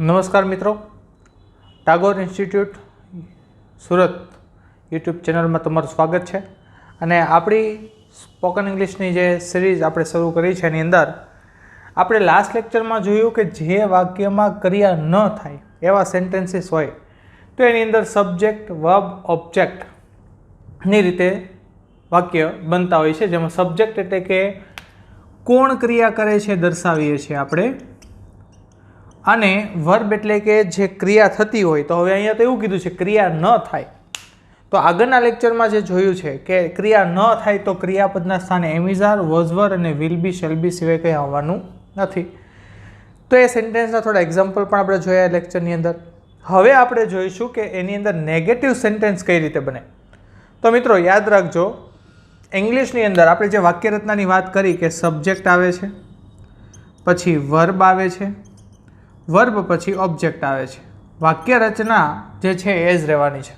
નમસ્કાર મિત્રો. Tagore institute Surat YouTube ચેનલમાં તમારું સ્વાગત છે. અને આપણી સ્પોકન ઇંગ્લિશની જે સિરીઝ આપણે શરૂ કરી છે એની અંદર, આપણે લાસ્ટ લેક્ચરમાં જોયું કે જે વાક્યમાં ક્રિયા ન થાય એવા સેન્ટેન્સીસ હોય, તો એની અંદર સબ્જેક્ટ વર્બ ઓબ્જેક્ટની રીતે વાક્ય બનતા હોય છે. જેમાં સબ્જેક્ટ એટલે કે કોણ ક્રિયા કરે છે દર્શાવીએ છીએ આપણે. અને વર્બ એટલે કે જે ક્રિયા થતી હોય, તો હવે અહીંયા તો એવું કીધું છે, ક્રિયા ન થાય. તો આગળના લેક્ચરમાં જે જોયું છે કે ક્રિયા ન થાય તો ક્રિયાપદના સ્થાને એમિઝાર, વોઝવર અને વિલ બી શેલ બી સિવાય કંઈ આવવાનું નથી. તો એ સેન્ટેન્સના થોડા એક્ઝામ્પલ પણ આપણે જોયા લેક્ચરની અંદર. હવે આપણે જોઈશું કે એની અંદર નેગેટિવ સેન્ટેન્સ કઈ રીતે બને. તો મિત્રો, યાદ રાખજો ઇંગ્લિશની અંદર આપણે જે વાક્યરચનાની વાત કરી કે સબ્જેક્ટ આવે છે, પછી વર્બ આવે છે વર્બ પછી ઓબ્જેક્ટ આવે છે. વાક્ય રચના જે છે એ જ રહેવાની છે.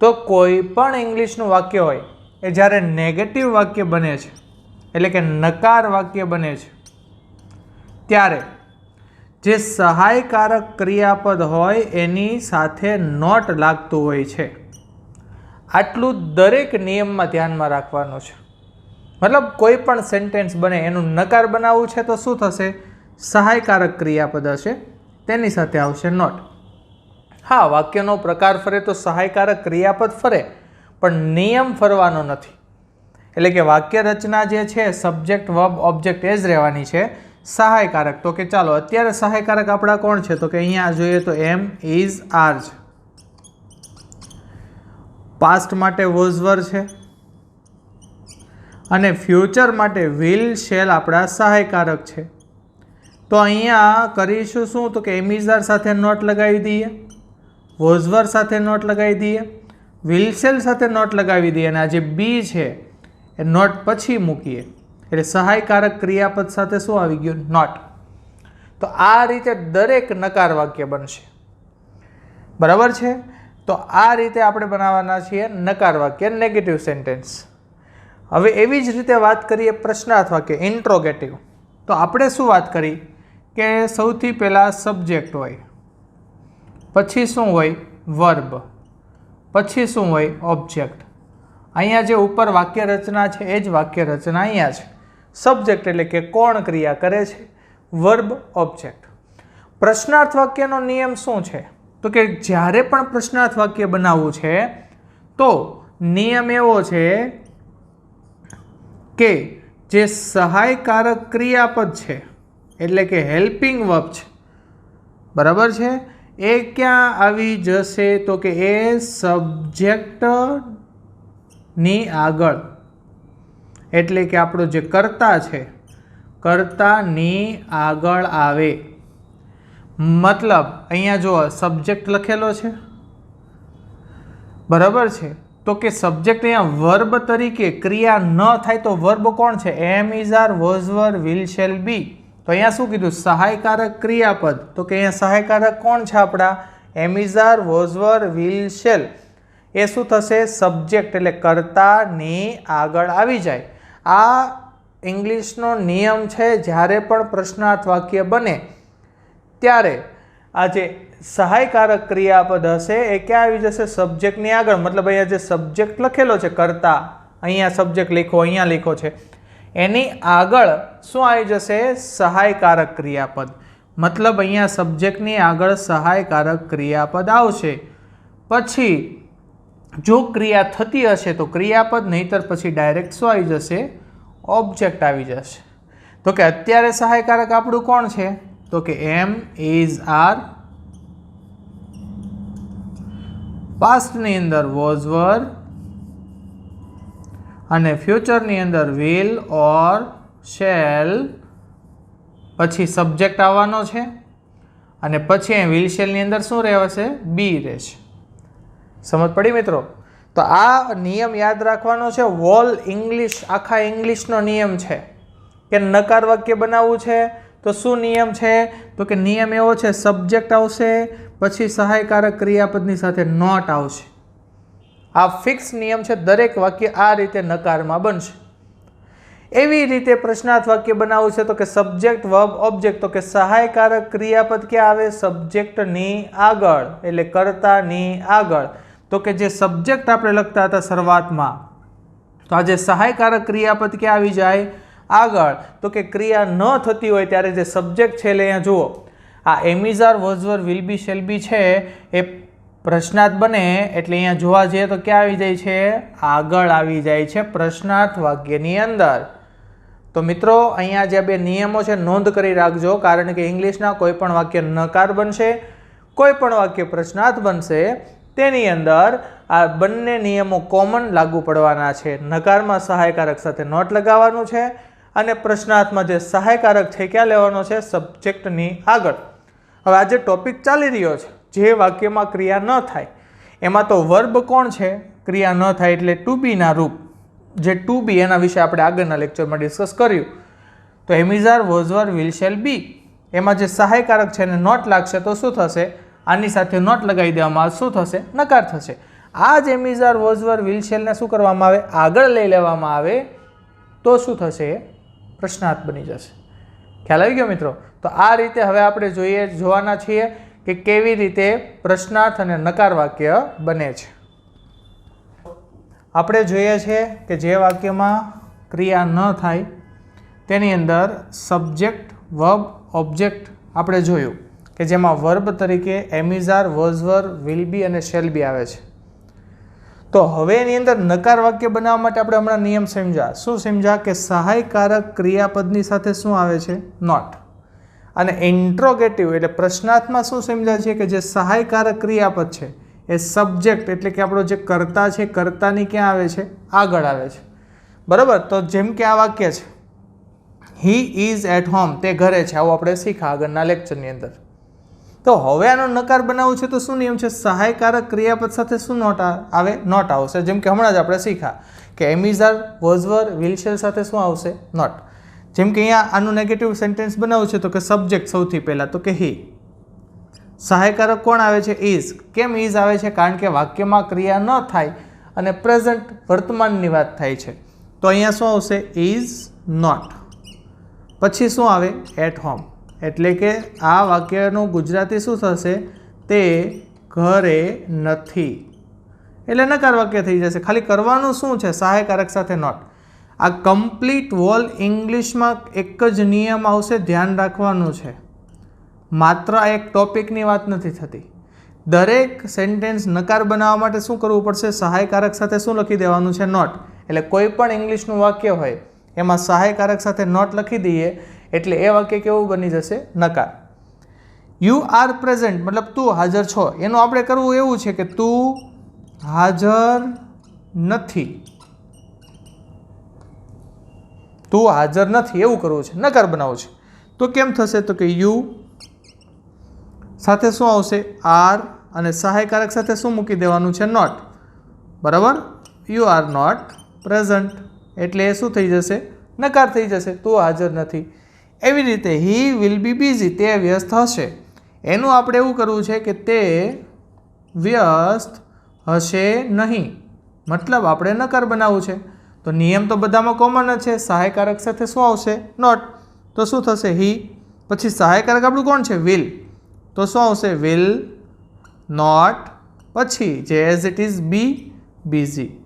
તો કોઈ પણ ઇંગ્લિશનું વાક્ય હોય, એ જ્યારે નેગેટિવ વાક્ય બને છે, એટલે કે નકાર વાક્ય બને છે, ત્યારે જે સહાયકારક ક્રિયાપદ હોય એની સાથે નોટ લાગતું હોય છે. આટલું દરેક નિયમમાં ધ્યાનમાં રાખવાનું છે. મતલબ કોઈ પણ સેન્ટેન્સ બને, એનું નકાર બનાવવું છે તો શું થશે? સહાયકારક ક્રિયાપદ હશે, તેની સાથે આવશે નોટ. હા, વાક્યનો પ્રકાર ફરે તો સહાયકારક ક્રિયાપદ ફરે, પણ નિયમ ફરવાનો નથી. એટલે કે વાક્ય રચના જે છે, સબ્જેક્ટ વર્બ ઓબ્જેક્ટ, એ જ રહેવાની છે, સહાયકારક. તો કે ચાલો, અત્યારે સહાયકારક આપણા કોણ છે? તો કે અહીંયા જોઈએ તો એમ ઇઝ આર છે. પાસ્ટ માટે વોઝવર છે. અને ફ્યુચર માટે વિલ શેલ આપણા સહાયકારક છે. તો અહીંયા કરીશું શું? તો કે એમિઝાર સાથે નોટ લગાવી દઈએ, વોઝવર સાથે નોટ લગાવી દઈએ, વિલસેલ સાથે નોટ લગાવી દઈએ અને આ જે બી છે, એ નોટ પછી મૂકીએ. એટલે સહાયકારક ક્રિયાપદ સાથે શું આવી ગયું? નોટ. તો આ રીતે દરેક નકાર વાક્ય બનશે. બરાબર છે? તો આ રીતે આપણે બનાવવાના છીએ નકાર વાક્ય નેગેટિવ સેન્ટેન્સ હવે એવી જ રીતે વાત કરીએ પ્રશ્નાર્થ વાક્ય ઇન્ટ્રોગેટિવ તો આપણે શું વાત કરી? કે સૌથી પહેલાં સબ્જેક્ટ હોય. પછી શું હોય? વર્બ. પછી શું હોય? ઓબ્જેક્ટ. અહીંયા જે ઉપર વાક્ય રચના છે, એ જ વાક્ય રચના અહીંયા છે. સબ્જેક્ટ એટલે કે કોણ ક્રિયા કરે છે? Verb, object. પ્રશ્નાર્થ વાક્યનો નિયમ શું છે? તો કે જ્યારે પણ પ્રશ્નાર્થ વાક્ય બનાવવું છે, તો નિયમ એવો છે કે જે સહાયકારક ક્રિયાપદ છે એટલે કે હેલ્પિંગ વર્બ છે. બરાબર છે? એ ક્યાં આવી જશે તો કે એ સબ્જેક્ટની આગળ. એટલે કે આપણો જે કર્તા છે કર્તાની આગળ આવે. મતલબ, અહીંયા જો સબ્જેક્ટ લખેલો છે. બરાબર છે? તો કે સબ્જેક્ટ અહીંયા વર્બ તરીકે ક્રિયા ન થાય તો વર્બ કોણ છે? Am is are was were will shall be. તો અહીંયા શું કીધું? સહાયકારક ક્રિયાપદ. તો કે અહીંયા સહાયકારક કોણ છે આપણા? એમિઝાર વોઝવર વિલશેલ એ શું થશે? સબ્જેક્ટ એટલે કર્તાની આગળ આવી જાય. આ ઇંગ્લિશનો નિયમ છે, જ્યારે પણ પ્રશ્નાર્થ વાક્ય બને, ત્યારે આ જે સહાયકારક ક્રિયાપદ હશે, એ ક્યાં આવી જશે? સબ્જેક્ટની આગળ. મતલબ અહીંયા જે સબ્જેક્ટ લખેલો છે, કર્તા, અહીંયા સબ્જેક્ટ લખો, અહીંયા લખો છે. એની આગળ શું આવી જશે? સહાયકારક ક્રિયાપદ. મતલબ અહીંયા સબ્જેક્ટની આગળ સહાયકારક ક્રિયાપદ આવશે. પછી જો ક્રિયા થતી હશે તો ક્રિયાપદ, નહીતર પછી ડાયરેક્ટ શું આવી જશે? ઓબ્જેક્ટ આવી જશે. તો કે અત્યારે સહાયકારક આપણું કોણ છે? તો કે એમ ઇઝ આર પાસ્ટની અંદર વોઝ વર અને ફ્યુચરની અંદર વિલ ઓર શેલ પછી સબ્જેક્ટ આવવાનો છે. અને પછી અહીં વિલ શેલની અંદર શું રહેશે બી રહેશે. સમજ પડી મિત્રો? તો આ નિયમ યાદ રાખવાનો છે. વોલ ઇંગ્લિશ આખા ઇંગ્લિશનો નિયમ છે. કે નકાર વાક્ય બનાવવું છે, તો શું નિયમ છે? તો કે નિયમ એવો છે સબ્જેક્ટ આવશે, પછી સહાયકારક ક્રિયાપદની સાથે નોટ આવશે. આ ફિક્સ નિયમ છે, દરેક વાક્ય આ રીતે નકારમાં બનશે. એવી રીતે પ્રશ્નાર્થ વાક્ય બનાવવું છે, તો કે સબ્જેક્ટ વર્બ ઓબ્જેક્ટ તો કે સહાયકારક ક્રિયાપદ ક્યાં આવે? સબ્જેક્ટની આગળ, એટલે કર્તાની આગળ. તો કે જે સબ્જેક્ટ આપણે લખતા હતા શરૂઆતમાં, તો આજે સહાયકારક ક્રિયાપદ ક્યાં આવી જાય? આગળ. તો કે ક્રિયા ન થતી હોય ત્યારે જે સબ્જેક્ટ છે, એટલે અહીંયા જુઓ. આ એમિઝાર વોઝવર વિલ બી શેલ બી છે, એ પ્રશ્નાર્થ બને એટલે અહીંયા જોવા જઈએ તો ક્યાં આવી જાય છે? આગળ આવી જાય છે પ્રશ્નાર્થ વાક્યની અંદર. તો મિત્રો, અહીંયા જે બે નિયમો છે નોંધ કરી રાખજો, કારણ કે ઇંગ્લિશના કોઈ પણ વાક્ય નકાર બનશે, કોઈ પણ વાક્ય પ્રશ્નાર્થ બનશે, તેની અંદર આ બંને નિયમો કોમન લાગુ પડવાના છે. નકારમાં સહાયકારક સાથે નોટ લગાવવાનું છે અને પ્રશ્નાર્થમાં જે સહાયકારક છે, ક્યાં લેવાનો છે? સબ્જેક્ટની આગળ. હવે આજે ટોપિક ચાલી રહ્યો છે. જે વાક્યમાં ક્રિયા ન થાય, એમાં તો વર્બ કોણ છે? ક્રિયા ન થાય એટલે ટુ બીના રૂપ. જે ટુ બી એના વિશે આપણે આગળના લેક્ચરમાં ડિસ્કસ કર્યું. તો એમિઝાર વોઝવર વિલ શેલ બી. એમાં જે સહાયકારક છે એને નોટ લાગશે તો શું થશે? આની સાથે નોટ લગાવી દેવામાં શું થશે? નકાર થશે. આ જ એમિઝાર વોઝવર વિલ શેલને શું કરવામાં આવે? આગળ લઈ લેવામાં આવે તો શું થશે? પ્રશ્નાર્થ બની જશે. ખ્યાલ આવી ગયો મિત્રો? તો આ રીતે હવે આપણે જોઈએ, જોવાના છીએ કે કેવી રીતે પ્રશ્નાર્થ અને નકાર વાક્ય બને છે. આપણે જોઈએ છે કે જે વાક્યમાં ક્રિયા ન થાય, તેની અંદર સબ્જેક્ટ, વર્બ, ઓબ્જેક્ટ આપણે જોયું કે જેમાં વર્બ તરીકે એમિઝાર, વોઝવર વિલ બી અને શેલ બી આવે છે. તો હવે એની અંદર નકાર વાક્ય બનાવવા માટે આપણે હમણાં નિયમ સમજ્યા. શું સમજ્યા કે સહાયકારક ક્રિયાપદની સાથે શું આવે છે? નોટ અને ઇન્ટ્રોગેટિવ એટલે પ્રશ્નાર્થમાં શું સમજાય છે કે જે સહાયકારક ક્રિયાપદ છે, એ સબ્જેક્ટ એટલે કે આપણો જે કર્તા છે, કર્તાની ક્યાં આવે છે? આગળ આવે છે. બરાબર? તો જેમ કે આ વાક્ય છે હી ઇઝ એટ હોમ તે ઘરે છે. આવું આપણે શીખા આગળના લેક્ચરની અંદર. તો હવે આનો નકાર બનાવવું છે તો શું નિયમ છે? સહાયકારક ક્રિયાપદ સાથે શું નોટ આવે? નોટ આવશે. જેમ કે હમણાં જ આપણે શીખા કે એમિઝાર, વોઝવર વિલશેલ સાથે શું આવશે? નોટ. જેમ કે અહીંયા આનું નેગેટિવ સેન્ટેન્સ બનાવવું છે તો કે સબ્જેક્ટ સૌથી પહેલાં તો કે હી સહાયકારક કોણ આવે છે? ઇઝ કેમ ઇઝ આવે છે? કારણ કે વાક્યમાં ક્રિયા ન થાય અને પ્રેઝન્ટ વર્તમાનની વાત થાય છે. તો અહીંયા શું આવશે? ઇઝ નોટ પછી શું આવે? એટ હોમ એટલે કે આ વાક્યનું ગુજરાતી શું થશે? તે ઘરે નથી. એટલે નકાર વાક્ય થઈ જશે. ખાલી કરવાનું શું છે? સહાયકારક સાથે નોટ આ કમ્પ્લીટ વોલ ઇંગ્લિશમાં એક જ નિયમ આવશે, ધ્યાન રાખવાનું છે. માત્ર એક ટોપિકની વાત નથી થતી. દરેક સેન્ટેન્સ નકાર બનાવવા માટે શું કરવું પડશે? સહાયકારક સાથે શું લખી દેવાનું છે? નોટ એટલે કોઈ પણ ઇંગ્લિશનું વાક્ય હોય, એમાં સહાયકારક સાથે નોટ લખી દઈએ, એટલે એ વાક્ય કેવું બની જશે? નકાર. યુ આર પ્રેઝન્ટ મતલબ તું હાજર છો. એનું આપણે કરવું એવું છે કે તું હાજર નથી. તું હાજર નથી, એવું કરવું છે, નકાર બનાવવું છે. તો કેમ થશે? તો કે યુ સાથે શું આવશે? આર અને સહાયકારક સાથે શું મૂકી દેવાનું છે? નોટ. બરાબર? You are not present. એટલે એ શું થઈ જશે? નકાર થઈ જશે. તું હાજર નથી. એવી રીતે હી વિલ બી બિઝી, તે વ્યસ્ત હશે. એનું આપણે એવું કરવું છે કે તે વ્યસ્ત હશે નહીં. મતલબ આપણે નકાર બનાવવું છે. તો નિયમ તો બધામાં કોમન જ છે. સહાયકારક સાથે શું આવશે? નોટ તો શું થશે? હી પછી સહાયકારક આપણું કોણ છે? વિલ તો શું આવશે? વિલ નોટ પછી જે as it is be busy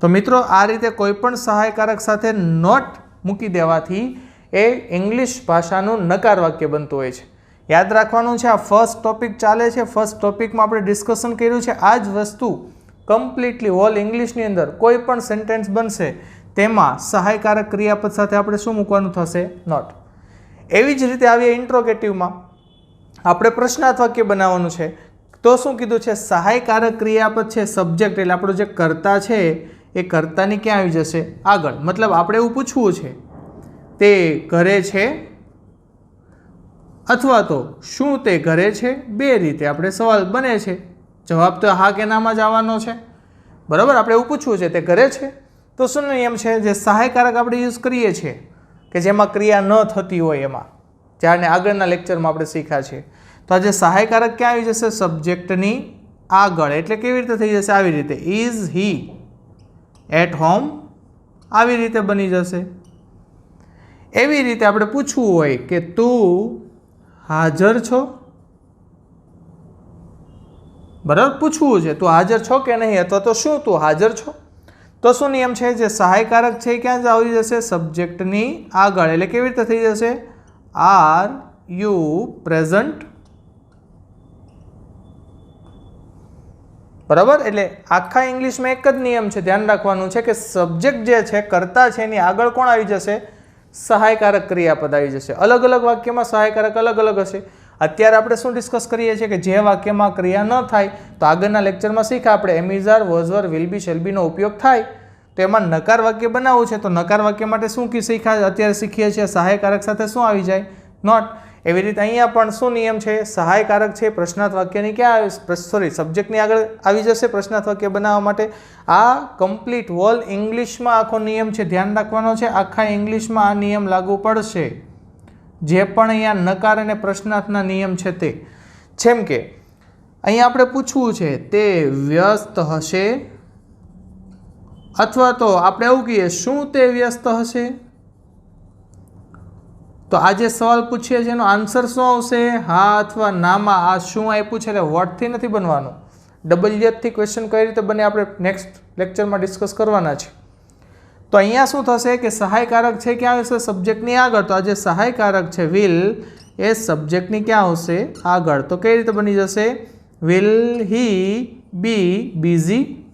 તો મિત્રો, આ રીતે કોઈ પણ સહાયકારક સાથે નોટ મૂકી દેવાથી એ ઇંગ્લિશ ભાષાનું નકાર વાક્ય બનતું હોય છે. યાદ રાખવાનું છે, આ ફર્સ્ટ ટોપિક ચાલે છે. ફર્સ્ટ ટોપિકમાં આપણે ડિસ્કશન કર્યું છે. આ જ વસ્તુ કમ્પ્લીટલી ઓલ ઇંગ્લિશની અંદર કોઈ પણ સેન્ટેન્સ બનશે, તેમાં સહાયકારક ક્રિયાપદ સાથે આપણે શું મૂકવાનું થશે? નોટ એવી જ રીતે આવીએ ઇન્ટ્રોગેટિવમાં આપણે પ્રશ્નાર્થવાક્ય બનાવવાનું છે. તો શું કીધું છે? સહાયકારક ક્રિયાપદ છે સબ્જેક્ટ એટલે આપણો જે કર્તા છે, એ કર્તાની ક્યાં આવી જશે? આગળ. મતલબ આપણે એવું પૂછવું છે. તે ઘરે છે? અથવા તો શું તે ઘરે છે? બે રીતે આપણે સવાલ બને છે. જવાબ તો હા કે નામાં જ આવવાનો છે. બરાબર? આપણે એવું પૂછવું છે, તે ઘરે છે? તો શું નિયમ છે જે સહાયકારક આપણે યુઝ કરીએ છીએ, કે જેમાં ક્રિયા ન થતી હોય એમાં. જ્યારે આગળના લેક્ચરમાં આપણે શીખ્યા છે તો આજે સહાયકારક ક્યાં આવી જશે? સબ્જેક્ટની આગળ. એટલે કેવી રીતે થઈ જશે? આવી રીતે. ઇઝ હી એટ હોમ આવી રીતે બની જશે. એવી રીતે આપણે પૂછવું હોય કે તું હાજર છો? બરાબર? પૂછવું છે, તું હાજર છો કે નહીં? અથવા તો શું તું હાજર છો? તો શું નિયમ છે જે સહાયકારક છે એ ક્યાં આવી જશે? સબ્જેક્ટની આગળ. એટલે કેવી રીતે થઈ જશે? Are you present. બરાબર? એટલે આખા ઇંગ્લિશમાં એક જ નિયમ છે, ધ્યાન રાખવાનું છે કે સબ્જેક્ટ જે છે, કરતા છે, એની આગળ કોણ આવી જશે? સહાયકારક ક્રિયાપદ આવી જશે. અલગ અલગ વાક્યમાં સહાયકારક અલગ અલગ હશે. અત્યારે આપણે શું ડિસ્કસ કરીએ છીએ કે જે વાક્યમાં ક્રિયા ન થાય, તો આગળના લેક્ચરમાં શીખા આપણે એમિઝાર વોઝવર વિલ બી શેલ્બીનો ઉપયોગ થાય. તો એમાં નકાર વાક્ય બનાવવું છે, તો નકાર વાક્ય માટે શું કી શીખા અત્યારે શીખીએ છીએ, સહાયકારક સાથે શું આવી જાય? નોટ એવી રીતે અહીંયા પણ શું નિયમ છે? સહાયકારક છે, પ્રશ્નાર્થ વાક્યની ક્યાં આવે સોરી સબ્જેક્ટની આગળ આવી જશે પ્રશ્નાર્થ વાક્ય બનાવવા માટે? આ કમ્પ્લીટ વોલ ઇંગ્લિશમાં આખો નિયમ છે, ધ્યાન રાખવાનો છે. આખા ઇંગ્લિશમાં આ નિયમ લાગુ પડશે. જે પણ અહીંયા નકાર અને પ્રશ્નાર્થના નિયમ છે તે. જેમ કે, અહીંયા આપણે પૂછવું છે, તે વ્યસ્ત હશે? અથવા તો આપણે એવું કહીએ, શું તે વ્યસ્ત હશે? તો આ જે સવાલ પૂછીએ છીએ એનો આન્સર શું આવશે? હા અથવા નામાં આ શું આપ્યું છે એટલે વોટથી નથી બનવાનું. ડબલ્યુએથથી ક્વેશ્ચન કઈ રીતે બને, આપણે નેક્સ્ટ લેક્ચરમાં ડિસ્કસ કરવાના છે. તો અહીંયા શું થશે કે સહાયકારક છે ક્યાં આવશે? સબ્જેક્ટની આગળ. તો આ જે સહાયકારક છે વિલ. એ સબ્જેક્ટની ક્યાં આવશે? આગળ. તો કઈ રીતે બની જશે? Will he be busy.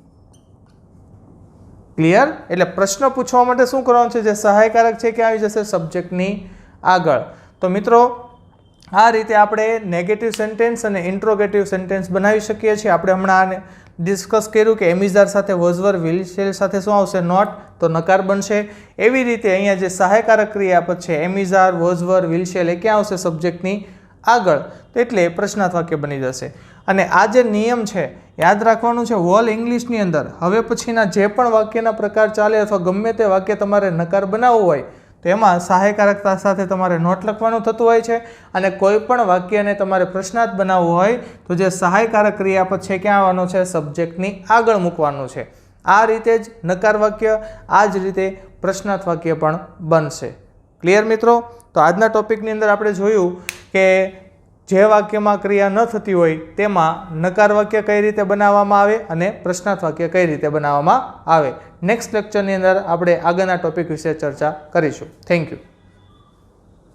Clear? એટલે પ્રશ્ન પૂછવા માટે શું કરવાનું છે? જે સહાયકારક છે ક્યાં આવી જશે? સબ્જેક્ટની આગળ. તો મિત્રો આ રીતે આપણે નેગેટિવ સેન્ટેન્સ અને ઇન્ટ્રોગેટિવ સેન્ટેન્સ બનાવી શકીએ છીએ. આપણે હમણાં આને ડિસ્કસ કર્યું કે એમિઝાર સાથે વોઝવર, વિલશેલ સાથે શું આવશે? નોટ તો નકાર બનશે. એવી રીતે અહીંયા જે સહાયકારક ક્રિયાપદ છે એમિઝાર વોઝવર, વિલશેલ, એ ક્યાં આવશે સબ્જેક્ટની આગળ? તો એટલે પ્રશ્નાર્થ વાક્ય બની જશે. અને આ જે નિયમ છે, યાદ રાખવાનું છે વોલ ઇંગ્લિશની અંદર. હવે પછીના જે પણ વાક્યના પ્રકાર ચાલે અથવા ગમે તે વાક્ય તમારે નકાર બનાવવું હોય તો એમાં સહાયકારકતા સાથે તમારે નોટ લખવાનું થતું હોય છે અને કોઈ પણ વાક્યને તમારે પ્રશ્નાર્થ બનાવવું હોય તો જે સહાયકારક ક્રિયાપદ છે ક્યાં આવવાનું છે, સબ્જેક્ટની આગળ મૂકવાનું છે. આ રીતે જ નકાર વાક્ય, આ જ રીતે પ્રશ્નાર્થ વાક્ય પણ બનશે. ક્લિયર મિત્રો? તો આજના ટોપિકની અંદર આપણે જોયું કે જે વાક્યમાં ક્રિયા ન થતી હોય તેમાં નકાર વાક્ય કઈ રીતે બનાવવામાં આવે અને પ્રશ્નાર્થ વાક્ય કઈ રીતે બનાવવામાં આવે. નેક્સ્ટ લેક્ચરની અંદર આપણે આગળના ટોપિક વિશે ચર્ચા કરીશું. Thank you